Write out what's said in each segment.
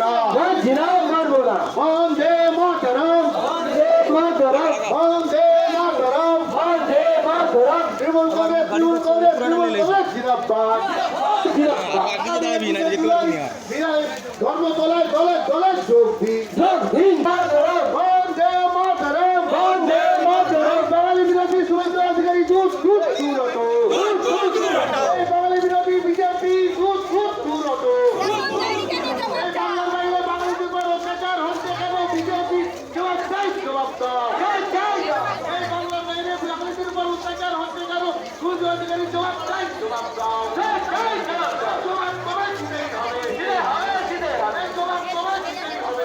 না। মানছি না মানবো না। বন্দে মাতরম। বন্দে মাতরম। বন্দে মাতরম। বন্দে মাতরম। তৃণমূল কংগ্রেস তৃণমূল কংগ্রেস তৃণমূল কংগ্রেস জিন্দাবাদ বিনয় ধর্মতলায় দলে দলে যোগ দিন। যোগ দিন মাতরম বন্দে মাতরম বাঙালি বিরোধী শুভেন্দু অধিকারী দুধ দুধ দুরত এই বাঙালি বিরোধী বিজেপি দুধ দুধ দুরত এই বাংলার বাইরে বাঙালিদের উপর অত্যাচার হচ্ছে কেন বিজেপি জবাব চাই জবাব দাও এই বাংলার বাইরে বাঙালিদের উপর অত্যাচার হচ্ছে কেন শুভেন্দু অধিকারী জবাব চাই জবাব দাও জবাব কবে দিতেই হবে এই জবাব কবে দিতেই হবে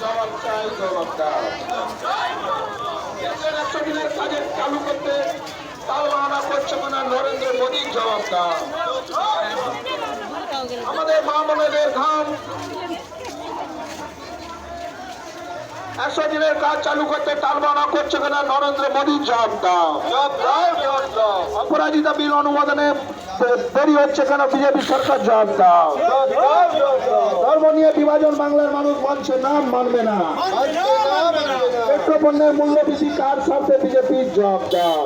জবাব চাই জবাব তাল বাহানা করছে মানে নরেন্দ্র মোদীর জবাব দাও আমাদের মা বোনেদের ঘাম একশো দিনের কাজ চালু করতে টালবানা করছে কিনা নরেন্দ্র মোদীর জবাব দাও। অপরাজিতা বিল অনুমোদনে দেরি হচ্ছে কেন? বিজেপি সরকার জবাব দাও। ধর্ম নিয়ে বিভাজন বাংলার মানুষ মানছে না মানবে না। পেট্রোপণ্যের মূল্য বৃদ্ধি কার স্বার্থে? বিজেপির জবাব দাও।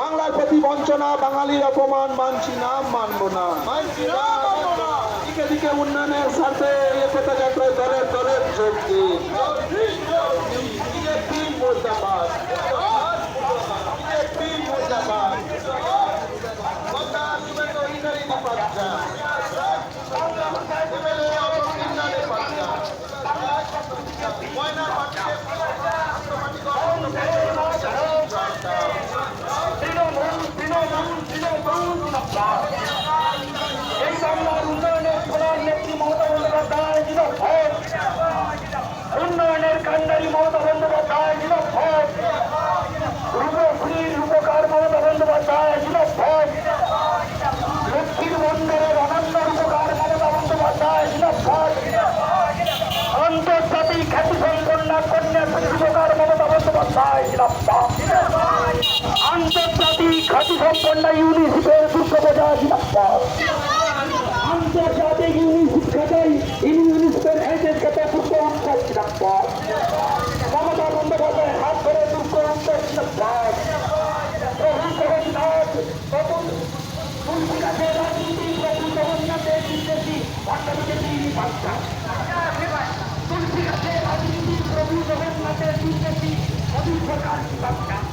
বাংলার প্রতি বঞ্চনা বাঙালির অপমান মানছি না মানবো না। দিকে দিকে উন্নয়নের স্বার্থে একতা যাত্রায় দলের দলের যোগ দিন বিজেপি মুর্দাবাদ বিজেপি মুর্দাবাদ বন্দা শুভেন্দু অধিকারী নিপাচ্ছা এমএলএ অতন ইন্দ্রা নিপাচ্ছা ময়না পাচ্ছে এই বাংলার উন্নয়নের সোনার নেত্রী মমতা বন্দ্যোপাধ্যায় জিন্দাবাদ উন্নয়নের কান্ডারি মমতা বন্দ্যোপাধ্যায় জিন্দাবাদ রূপশ্রীর রূপকার মমতা বন্দ্যোপাধ্যায় জিন্দাবাদ লক্ষ্মীর বন্দরের অনন্য রূপকার মমতা বন্দ্যোপাধ্যায় জিন্দাবাদ আন্তর্জাতিক খ্যাতিসম্পন্ন কন্যাশ্রী রূপকার আন্তর্জাতিক খ্যাতিসম্পন্ন ইউনিসেফের দুর্গাপূজা জিন্দাবাদ আন্তর্জাতিক ইউনিসেফ খাতায় ইউনিসেফের হেডের খাতা দুর্গ উত্তর জিন্দাবাদ মমতা বন্দ্যোপাধ্যায় হাত ধরে দুর্গ উত্তর জিন্দাবাদ প্রভু জগন্নাথ প্রভু তুলসী গাছে রাজনীতি প্রভু জগন্নাথের নির্দেশী মোদী সরকার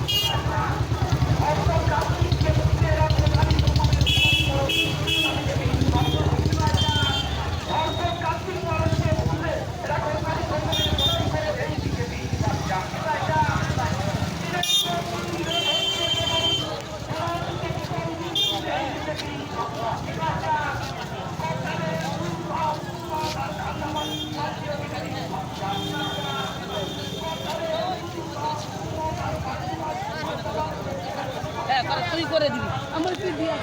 করে দিবি। আমার তুই দিয়ে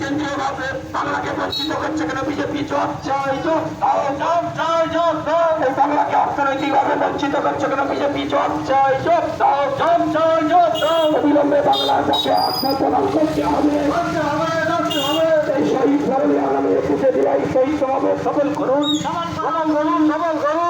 কেন্দ্রীয়ভাবে বাংলাকে বঞ্চিত করছে কেন বিজেপি জব চাই জব জব চাই সফল করুন সফল করুন সফল করুন।